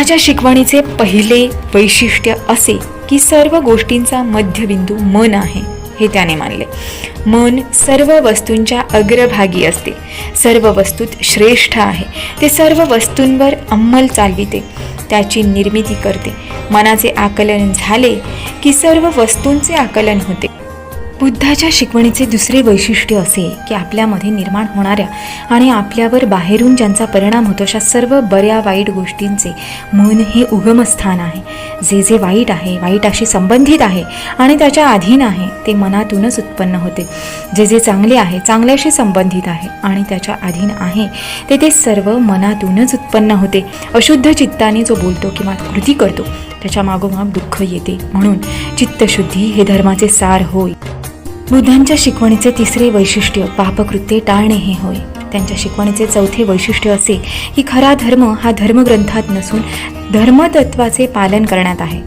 बुद्धाच्या शिकवणीचे पहिले वैशिष्ट्य असे की सर्व गोष्टींचा मध्यबिंदू मन आहे हे त्याने मानले. मन सर्व वस्तूंच्या अग्रभागी असते. सर्व वस्तूत श्रेष्ठ आहे. ते सर्व वस्तूंवर अंमल चालविते. त्याची निर्मिती करते. मनाचे आकलन झाले की सर्व वस्तूंचे आकलन होते. बुद्धाच्या शिकवणीचे दुसरे वैशिष्ट्य असे की आपल्यामध्ये निर्माण होणाऱ्या आणि आपल्यावर बाहेरून ज्यांचा परिणाम होतो अशा सर्व बऱ्या वाईट गोष्टींचे मन हे उगमस्थान आहे. जे जे वाईट आहे वाईटाशी संबंधित आहे आणि त्याच्या अधीन आहे ते मनातूनच उत्पन्न होते. जे जे चांगले आहे चांगल्याशी संबंधित आहे आणि त्याच्या अधीन आहे ते ते सर्व मनातूनच उत्पन्न होते. अशुद्ध चित्ताने जो बोलतो किंवा कृती करतो त्याच्या मागोमाग दुःख येते. म्हणून चित्तशुद्धी हे धर्माचे सार होय. बुद्धांच्या शिकवणीचे तिसरे वैशिष्ट्य पापकृत्ये टाळणे हे होय. त्यांच्या शिकवणीचे चौथे वैशिष्ट्य असे की खरा धर्म हा धर्मग्रंथात नसून धर्मतत्वाचे पालन करण्यात आहे.